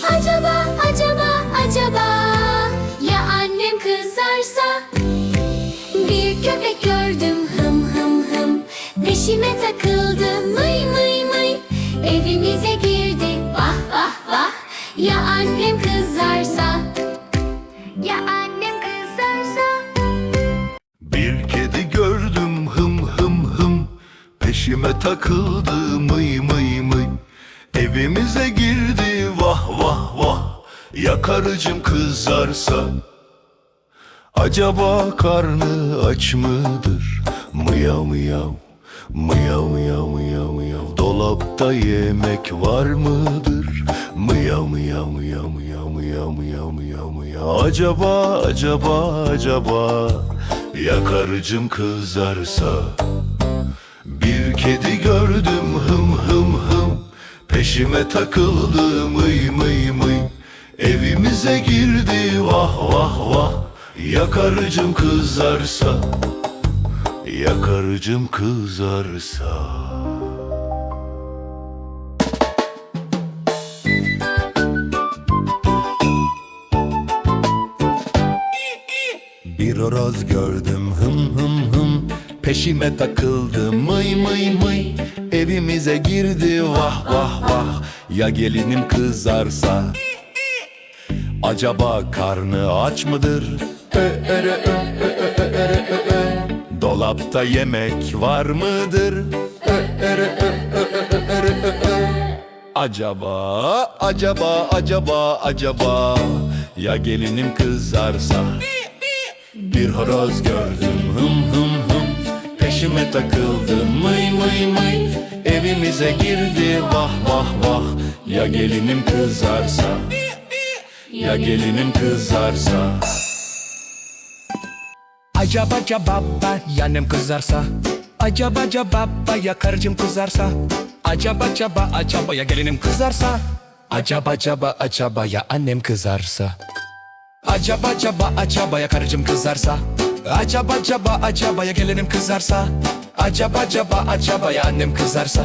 Acaba acaba acaba? Ya annem kızarsa? Bir köpek gördüm hım hım hım. Peşime takıldı mıy mıy mıy. Evimize girdi vah vah vah. Ya annem kızarsa? Ya annem kızarsa? Bir kedi gördüm hım hım hım. Peşime takıldı mıy mıy mıy. Evimize girdi Ya karıcım kızarsa Acaba karnı aç mıdır? Mıyav mıyav Mıyav mıyav mıyav mıyav. Dolapta yemek var mıdır? Mıyav mıyav mıyav mıyav mıyav mıyav mıyav mıyav. Acaba acaba acaba Ya karıcım kızarsa? Bir kedi gördüm hım hım hım. Peşime takıldı mıy mıy mıy Evimize girdi vah vah vah. Ya karıcım kızarsa? Ya karıcım kızarsa? Bir horoz gördüm hım hım hım. Peşime takıldı mıy mıy mıy. Evimize girdi vah vah vah. Ya gelinim kızarsa Acaba karnı aç mıdır? Dolapta yemek var mıdır? Acaba, acaba, acaba, acaba Ya gelinim kızarsa? Bir horoz gördüm hım hım hım. Peşime takıldı mıy mıy mıy. Evimize girdi vah vah vah. Ya gelinim kızarsa Ya gelinim kızarsa? Acaba acaba yanım kızarsa? Acaba acaba ya karıcım kızarsa? Acaba acaba acaba ya gelinim kızarsa? Acaba acaba acaba ya annem kızarsa? Acaba acaba acaba ya karıcım kızarsa? Acaba acaba acaba ya gelinim kızarsa? Acaba acaba acaba ya annem kızarsa?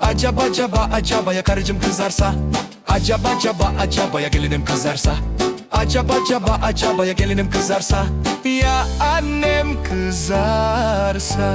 Acaba acaba acaba ya karıcım kızarsa Acaba acaba acaba ya gelinim kızarsa? Acaba acaba acaba ya gelinim kızarsa? Ya annem kızarsa